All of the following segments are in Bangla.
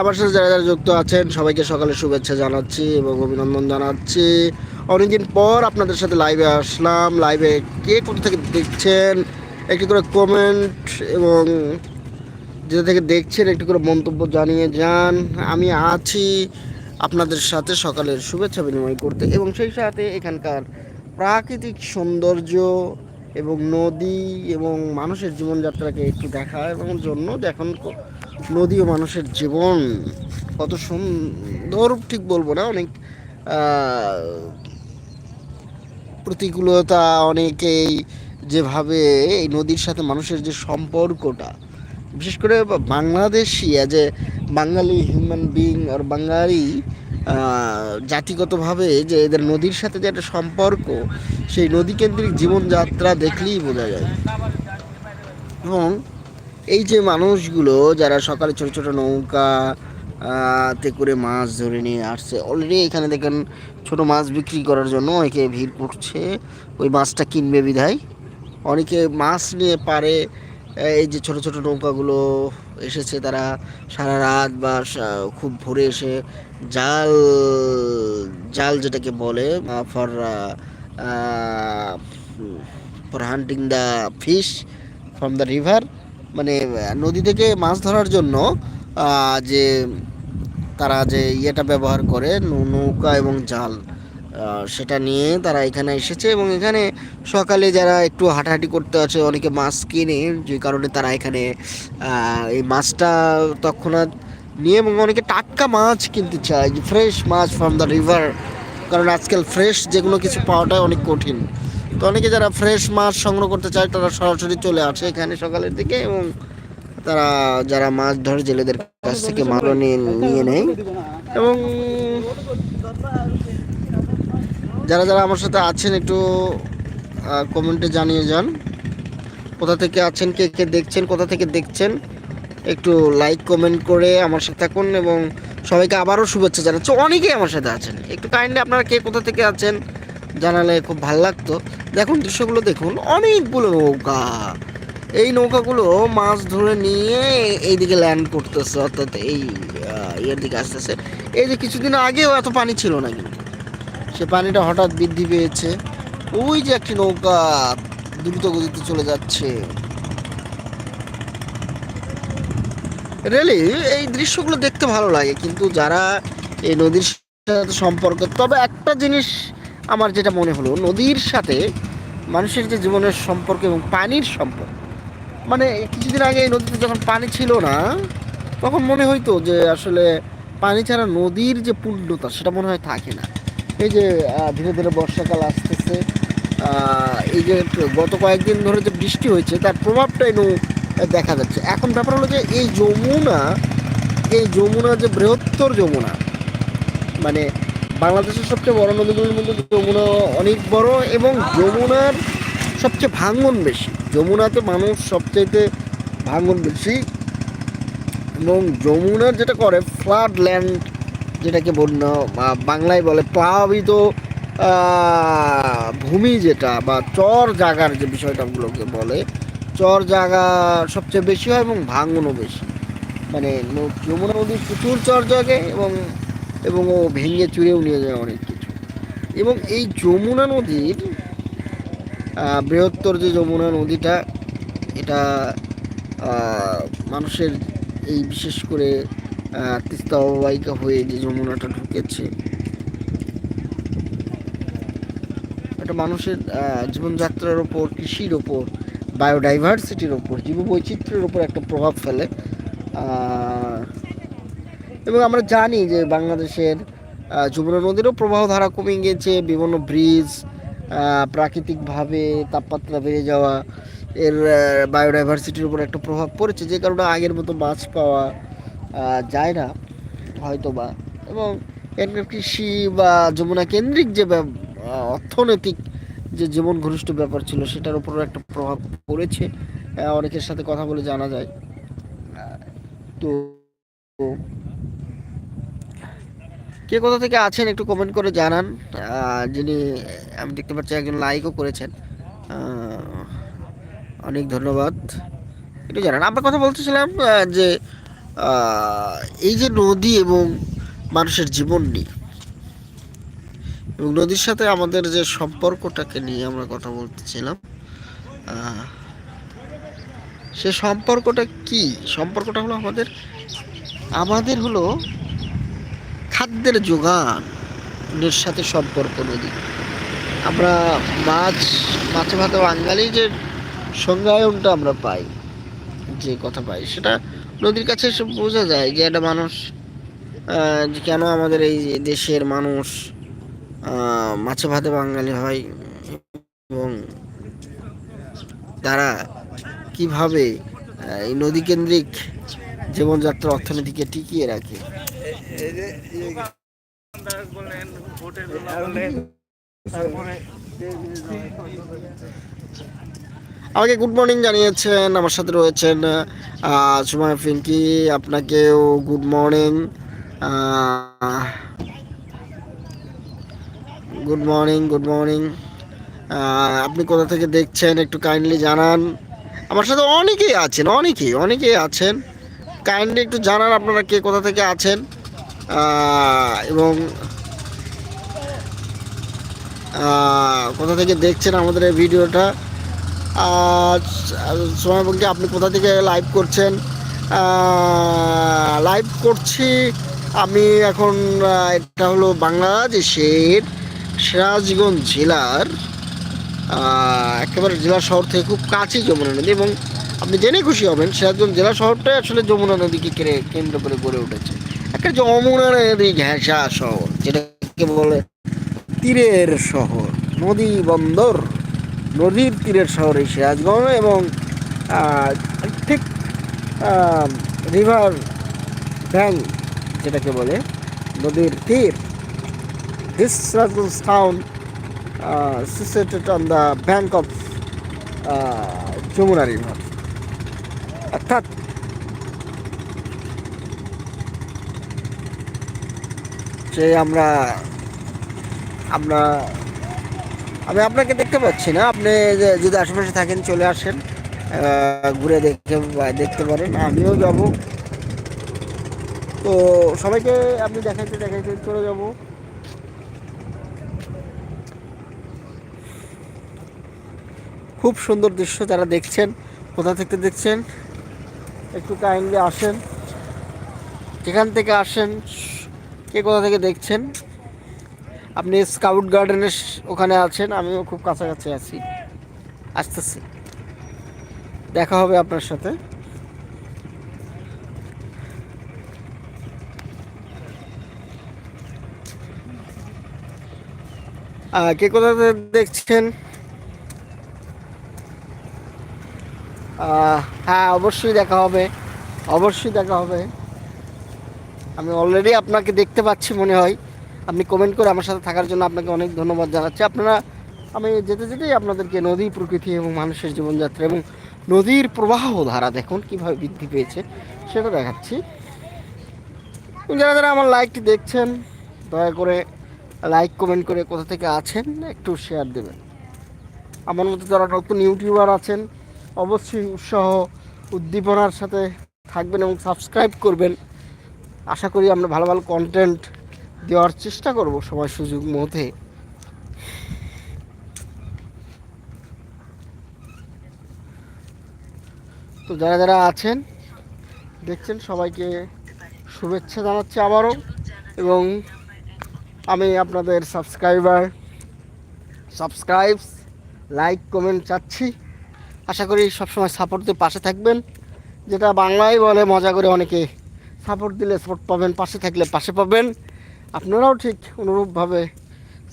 আমার সাথে যারা যারা যুক্ত আছেন, সবাইকে সকালে শুভেচ্ছা জানাচ্ছি এবং অভিনন্দন জানাচ্ছি। অনেকদিন পর আপনাদের সাথে লাইভে আসলাম। লাইভে কে কোথা থেকে দেখছেন, একটি করে কমেন্ট এবং যেটা থেকে দেখছেন, একটু করে মন্তব্য জানিয়ে যান। আমি আছি আপনাদের সাথে সকালের শুভেচ্ছা বিনিময় করতে এবং সেই সাথে এখানকার প্রাকৃতিক সৌন্দর্য এবং নদী এবং মানুষের জীবনযাত্রাকে একটু দেখা এবং জন্য দেখুন ক- নদী ও মানুষের জীবন। কত সুন্দর, ঠিক বলব না, অনেক প্রতিকূলতা, অনেকেই যেভাবে এই নদীর সাথে মানুষের যে সম্পর্কটা বিশেষ করে Bangladeshi as a Bangali human being আর বাঙালি জাতিগতভাবে যে এদের নদীর সাথে যে একটা সম্পর্ক, সেই নদী কেন্দ্রিক জীবনযাত্রা দেখলেই বোঝা যায়। এবং এই যে মানুষগুলো যারা সকালে ছোট ছোট নৌকা তে করে মাছ ধরে নিয়ে আসছে অলরেডি এখানে দেখেন ছোট মাছ বিক্রি করার জন্য অনেকে ভিড় করছে, ওই মাছটা কিনবে বিধায়। অনেকে মাছ নিয়ে পারে এই যে ছোট ছোট নৌকাগুলো এসেছে, তারা সারা রাত বা খুব ভোরে এসে জাল জাল যেটাকে বলে for for hunting the fish from the river মানে নদী থেকে মাছ ধরার জন্য যে তারা যে ইয়েটা ব্যবহার করে নৌকা এবং জাল। সেটা নিয়ে তারা এখানে এসেছে এবং এখানে সকালে যারা একটু হাঁটাহাঁটি করতে আছে, অনেকে মাছ কিনে, যে কারণে তারা এখানে এই মাছটা তৎক্ষণাৎ নিয়ে এবং অনেকে টাটকা মাছ কিনতে চায় ফ্রেশ মাছ ফ্রম দ্য রিভার কারণ আজকাল ফ্রেশ যেগুলো কিছু পাওয়াটাই অনেক কঠিন। তো অনেকে যারা ফ্রেশ মাছ সংগ্রহ করতে চায়, তারা সরাসরি চলে আসে এখানে সকালের দিকে এবং তারা, যারা মাছ ধরে জেলেদের কাছ থেকে মাছগুলো নিয়ে নিয়ে নেয়। এবং যারা যারা আমার সাথে আছেন, একটু কমেন্টে জানিয়ে যান। কোথা থেকে আছেন, কে কে দেখছেন, কোথা থেকে দেখছেন, একটু লাইক, কমেন্ট করে আমার সাথে থাকুন এবং সবাইকে আবারও শুভেচ্ছা জানাচ্ছি। অনেকেই আমার সাথে আছেন। একটু কাইন্ডলি আপনারা কে কোথা থেকে আছেন জানালে খুব ভালো লাগতো। দেখুন, দৃশ্যগুলো দেখুন, অনেকগুলো নৌকা। এই নৌকাগুলো মাছ ধরে নিয়ে এইদিকে ল্যান্ড করতেছে, অর্থাৎ এই ইয়ের দিকে আসতেছে। এই যে কিছুদিন আগেও এত পানি ছিল না কিন্তু। সে পানিটা হঠাৎ বৃদ্ধি পেয়েছে। ওই যে একটি নৌকা দ্রুত গতিতে চলে যাচ্ছে। রেলি এই দৃশ্যগুলো দেখতে ভালো লাগে, কিন্তু যারা এই নদীর সাথে সম্পর্ক, তবে একটা জিনিস আমার যেটা মনে হলো, নদীর সাথে মানুষের যে জীবনের সম্পর্ক এবং পানির সম্পর্ক মানে কিছুদিন আগে এই নদীতে যখন পানি ছিল না, তখন মনে হইতো যে আসলে পানি ছাড়া নদীর যে পূর্ণতা সেটা মনে হয় থাকে না। এই যে ধীরে ধীরে বর্ষাকাল আসতেছে এই যে গত কয়েকদিন ধরে যে বৃষ্টি হয়েছে, তার প্রভাবটা এনু দেখা যাচ্ছে। এখন ব্যাপার হলো যে, এই যমুনা এই যমুনা যে বৃহত্তর যমুনা মানে বাংলাদেশের সবচেয়ে বড় নদীগুলোর মধ্যে যমুনা অনেক বড় এবং যমুনার সবচেয়ে ভাঙন বেশি। যমুনাতে মানুষ সবচাইতে ভাঙন বেশি এবং যমুনার যেটা করে ফ্লাড ল্যান্ড যেটাকে বন্য বাংলায় বলে প্লাবিত ভূমি যেটা, বা চর জাগার যে বিষয়টাগুলোকে বলে, চর জাগা সবচেয়ে বেশি হয় এবং ভাঙনও বেশি। মানে যমুনা নদী প্রচুর চর জাগে এবং এবং ও ভেঙে চুরেও নিয়ে যায় অনেক কিছু। এবং এই যমুনা নদীর বৃহত্তর যে যমুনা নদীটা, এটা মানুষের এই বিশেষ করে তিস্তা অববাহিকা হয়ে যে যমুনাটা ঢুকেছে। এটা মানুষের জীবনযাত্রার ওপর, কৃষির ওপর বায়োডাইভার্সিটির ওপর, জীববৈচিত্র্যের ওপর একটা প্রভাব ফেলে। এবং আমরা জানি যে বাংলাদেশের যমুনা নদীরও প্রবাহ ধারা কমে গিয়েছে, বিভিন্ন ব্রিজ প্রাকৃতিকভাবে তাপমাত্রা বেড়ে যাওয়া, এর বায়োডাইভার্সিটির উপর একটা প্রভাব পড়েছে, যে কারণে আগের মতো মাছ পাওয়া যায় না হয়তো বা এবং এখানকার কৃষি বা যমুনা কেন্দ্রিক যে অর্থনৈতিক যে জীবন ঘনিষ্ঠ ব্যাপার ছিল, সেটার উপরও একটা প্রভাব পড়েছে। অনেকের সাথে কথা বলে জানা যায়। তো কে কোথা থেকে আছেন একটু কমেন্ট করে জানান। যিনি, আমি দেখতে পাচ্ছি একজন লাইকও করেছেন। অনেক ধন্যবাদ। একটু জানান। আমরা কথা বলতেছিলাম যে এই যে নদী এবং মানুষের জীবন নিয়ে, এবং নদীর সাথে আমাদের যে সম্পর্কটাকে নিয়ে আমরা কথা বলতেছিলাম সে সম্পর্কটা কি? সম্পর্কটা হলো আমাদের আমাদের হলো খাদ্যের যোগানের সাথে সম্পর্ক নদী। আমরা মাছ, মাছে ভাতে বাঙালি যে সংজ্ঞায়নটা আমরা পাই, যে কথা পাই, সেটা নদীর কাছে এসে বোঝা যায় যে একটা মানুষ কেন আমাদের এই দেশের মানুষ মাছে ভাতে বাঙালি হয় এবং তারা কীভাবে এই নদী কেন্দ্রিক জীবনযাত্রা অর্থনীতিকে টিকিয়ে রাখে। আমাকে গুড মর্নিং জানিয়েছেন, আমার সাথে রয়েছেন সুমায় পিঙ্কি আপনাকেও good morning good morning good morning আপনি কোথা থেকে দেখছেন একটু কাইন্ডলি জানান। আমার সাথে অনেকেই আছেন, অনেকেই অনেকেই আছেন। কাইন্ডলি একটু জানান আপনারা কে কোথা থেকে আছেন এবং কোথা থেকে দেখছেন আমাদের এই ভিডিওটা। সময় বলতে আপনি কোথা থেকে লাইভ করছেন? লাইভ করছি আমি এখন এটা হলো বাংলাদেশের সিরাজগঞ্জ জেলার একেবারে জেলা শহর থেকে খুব কাছে যমুনা নদী এবং আপনি জেনে খুশি হবেন সিরাজগঞ্জ জেলা শহরটাই আসলে যমুনা নদীকে কেড়ে কেন্দ্র করে গড়ে উঠেছে। একটা যমুনা নদী ঘেঁষা শহর, যেটাকে বলে তীরের শহর, নদী বন্দর। নদীর তীরের শহর এই সিরাজগঞ্জ এবং ঠিক রিভার ব্যাঙ্ক যেটাকে বলে, নদীর তীর this Sirajganj town situated on the bank of Jamuna river অর্থাৎ, যে আমরা আমরা আমি আপনাকে দেখতে পাচ্ছি না। আপনি যদি আশেপাশে থাকেন, চলে আসেন ঘুরে দেখতে দেখতে পারেন। আমিও যাব। তো সবাইকে আপনি দেখাইতে দেখাইতে চলে যাব। খুব সুন্দর দৃশ্য যারা দেখছেন, কোথা থেকে দেখছেন? একটু কাইন্ডলি আসেন। যেখান থেকে আসেন, কে কোথা থেকে দেখছেন? আপনি স্কাউট গার্ডেনের ওখানে আছেন, আমিও খুব কাছাকাছি আছি। আসতেছি। দেখা হবে আপনার সাথে। কে কোথা দেখছেন? হ্যাঁ অবশ্যই দেখা হবে। অবশ্যই দেখা হবে। আমি অলরেডি আপনাকে দেখতে পাচ্ছি মনে হয়। আপনি কমেন্ট করে আমার সাথে থাকার জন্য আপনাকে অনেক ধন্যবাদ জানাচ্ছি। আপনারা, আমি যেতে যেতেই আপনাদেরকে নদী, প্রকৃতি এবং মানুষের জীবনযাত্রা এবং নদীর প্রবাহ ধারা দেখুন, কীভাবে বৃদ্ধি পেয়েছে সেটা দেখাচ্ছি। যারা যারা আমার লাইকটি দেখছেন, দয়া করে লাইক কমেন্ট করে কোথা থেকে আছেন, একটু শেয়ার দেবেন। আমার মতো যারা নতুন ইউটিউবার আছেন, অবশ্যই উৎসাহ, উদ্দীপনার সাথে থাকবেন এবং সাবস্ক্রাইব করবেন। আশা করি আমরা ভালো ভালো কন্টেন্ট দেওয়ার চেষ্টা করব সময় সুযোগ মধ্যে তো যারা যারা আছেন, দেখছেন সবাইকে শুভেচ্ছা জানাচ্ছি আবারও। এবং আমি আপনাদের সাবস্ক্রাইবার সাবস্ক্রাইবস লাইক কমেন্ট চাচ্ছি। আশা করি সবসময় সাপোর্ট দিয়ে পাশে থাকবেন। যেটা বাংলায় বলে মজা করে অনেকে সাপোর্ট দিলে সাপোর্ট পাবেন, পাশে থাকলে পাশে পাবেন। আপনারাও ঠিক অনুরূপভাবে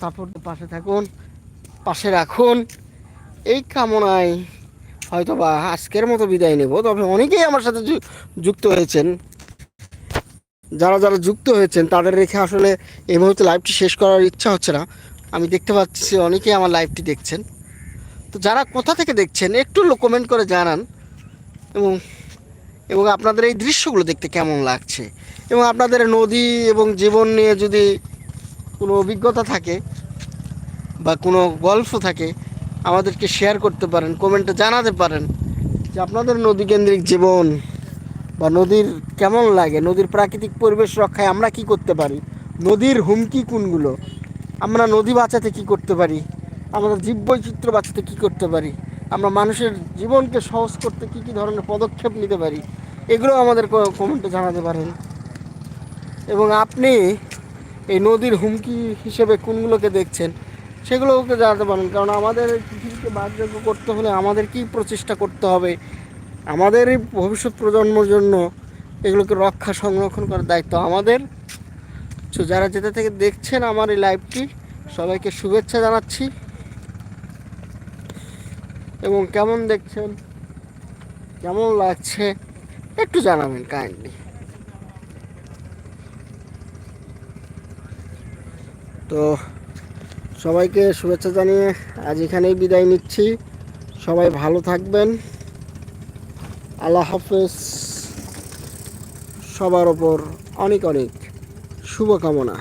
সাপোর্ট পাশে থাকুন, পাশে রাখুন। এই কামনায় হয়তোবা আজকের মতো বিদায় নেব, তবে অনেকেই আমার সাথে যুক্ত হয়েছেন। যারা যারা যুক্ত হয়েছেন, তাদের রেখে আসলে এই মুহূর্তে লাইভটি শেষ করার ইচ্ছা হচ্ছে না। আমি দেখতে পাচ্ছি অনেকেই আমার লাইভটি দেখছেন। তো যারা কোথা থেকে দেখছেন, একটু কমেন্ট করে জানান। এবং এবং আপনাদের এই দৃশ্যগুলো দেখতে কেমন লাগছে? এবং আপনাদের নদী এবং জীবন নিয়ে যদি কোনো অভিজ্ঞতা থাকে বা কোনো গল্প থাকে, আমাদেরকে শেয়ার করতে পারেন কমেন্টে জানাতে পারেন যে আপনাদের নদী কেন্দ্রিক জীবন বা নদীর কেমন লাগে, নদীর প্রাকৃতিক পরিবেশ রক্ষায় আমরা কি করতে পারি, নদীর হুমকি কোনগুলো, আমরা নদী বাঁচাতে কি করতে পারি, আমাদের জীববৈচিত্র্য বাঁচাতে কি করতে পারি আমরা মানুষের জীবনকে সহজ করতে কি কি ধরনের পদক্ষেপ নিতে পারি, এগুলো আমাদের কমেন্টে জানাতে পারেন। এবং আপনি এই নদীর হুমকি হিসেবে কোনগুলোকে দেখছেন, সেগুলোকে জানাতে পারেন। কারণ আমাদের পৃথিবীকে বাসযোগ্য করতে হলে আমাদের কি প্রচেষ্টা করতে হবে, আমাদের এই ভবিষ্যৎ প্রজন্মের জন্য এগুলোকে রক্ষা সংরক্ষণ করার দায়িত্ব আমাদের। যারা যেতে থেকে দেখছেন আমার এই লাইভটি সবাইকে শুভেচ্ছা জানাচ্ছি। এবং কেমন দেখছেন? কেমন লাগছে? একটু জানাবেন, কাইন্ডলি। তো সবাইকে শুভেচ্ছা জানিয়ে আজ এখানেই বিদায় নিচ্ছি। সবাই ভালো থাকবেন। আল্লাহ হাফেজ। সবার ওপর অনেক অনেক শুভকামনা।